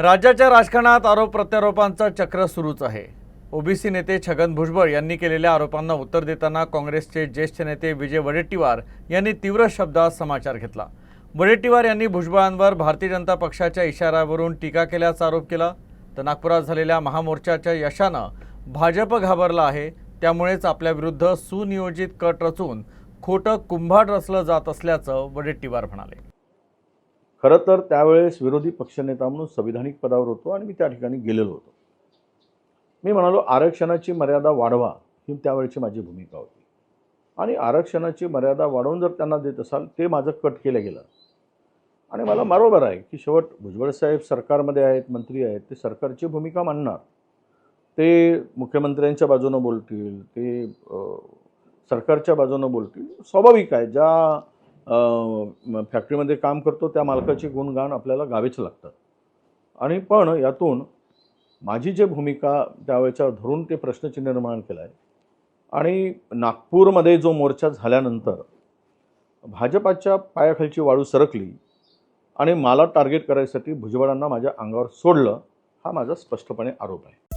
राज्याच्या राजकारणात आरोप प्रत्यारोपांचं चक्र सुरूच आहे. ओबीसी नेते छगन भुजबळ यांनी केलेल्या आरोपांना उत्तर देताना काँग्रेसचे ज्येष्ठ नेते विजय वडेट्टीवार यांनी तीव्र शब्दात समाचार घेतला. वडेट्टीवार यांनी भुजबळांवर भारतीय जनता पक्षाच्या इशाऱ्यावरून टीका केल्याचा आरोप केला. तर नागपुरात झालेल्या महामोर्चाच्या यशानं भाजप घाबरला आहे. त्यामुळेच आपल्याविरुद्ध सुनियोजित कट रचून खोटं कुंभाट रचलं जात असल्याचं वडेट्टीवार म्हणाले. खरं तर त्यावेळेस विरोधी पक्षनेता म्हणून संविधानिक पदावर होतो आणि मी त्या ठिकाणी गेलेलो होतो. मी म्हणालो आरक्षणाची मर्यादा वाढवा ही त्यावेळेची माझी भूमिका होती. आणि आरक्षणाची मर्यादा वाढवून जर त्यांना देत असाल ते माझं कट केलं गेलं. आणि मला बरोबर आहे की शेवट भुजबळ साहेब सरकारमध्ये आहेत मंत्री आहेत ते सरकारची भूमिका मांडणार ते मुख्यमंत्र्यांच्या बाजूनं बोलतील ते सरकारच्या बाजूनं बोलतील. स्वाभाविक आहे ज्या फॅक्टरीमध्ये काम करतो त्या मालकाचे गुणगान आपल्याला गावेच लागतात. आणि पण यातून माझी जे भूमिका त्यावेळेच्या धरून ते प्रश्नचिन्ह निर्माण केलं आहे आणि नागपूरमध्ये जो मोर्चा झाल्यानंतर भाजपाच्या पायाखालची वाळू सरकली आणि मला टार्गेट करायसाठी भुजबळांना माझ्या अंगावर सोडलं हा माझा स्पष्टपणे आरोप आहे.